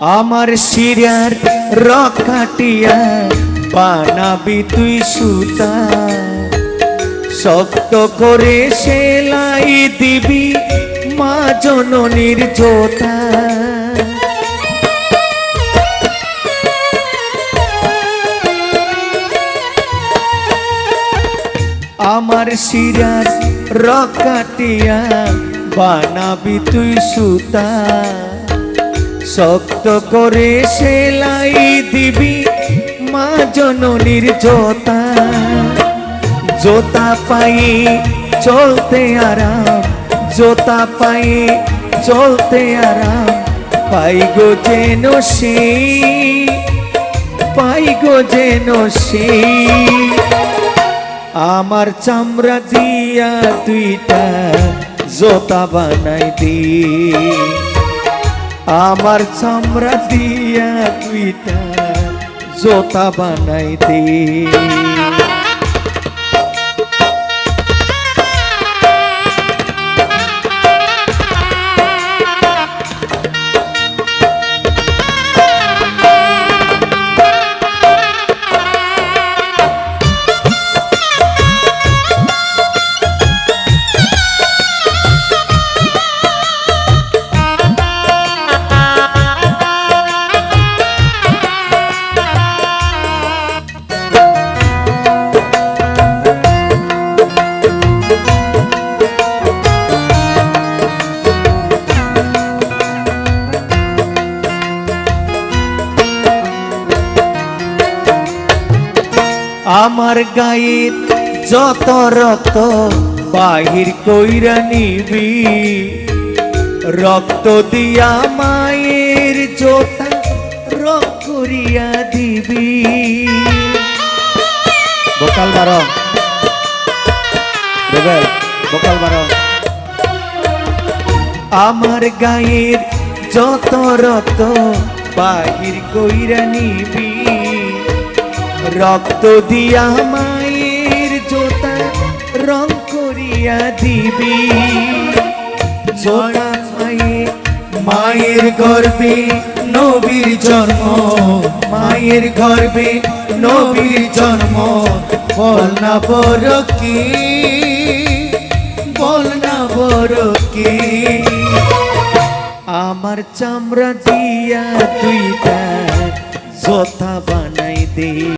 আমার সিরিয়ার রক কাটিয়া বানাবি তুই সুতা। শক্ত করে সেলাই দিবি মা জননীর জোতা। আমার শিরার রক কাটিয়া বানাবি তুই সুতা। শক্ত করে সেলাই দিবি মা জননীর জোতা। জোতা পায়ে চলতে আরাম, জোতা পায়ে চলতে আরাম। পাই গো যেন সেই পাই গো যেন সেই আমার চামড়া দিয়া দুইটা জোতা বানাই দি। আমার চামড়া দিয়া দুইটা জোতা বানাই আমার গায়ের যত রক্ত বাহির কইরা নিবি রক্ত দিয়া মায়ের জোতা রক করিয়া দিবি। বোকাল বারো রেবেল বোকাল বারো আমার গায়ের যত রক্ত বাহির কইরা নিবি রক্ত দিয়া মায়ের জোতা রং করিয়া দিবি। জোতা মায়ে, মায়ের গর্বে নবীর জন্ম। মায়ের গর্বে নবীর জন্ম। বল না বড় কি, বল না বড় কি। আমার চামড়া দিয়া তুইটা জোতা বানাই দে।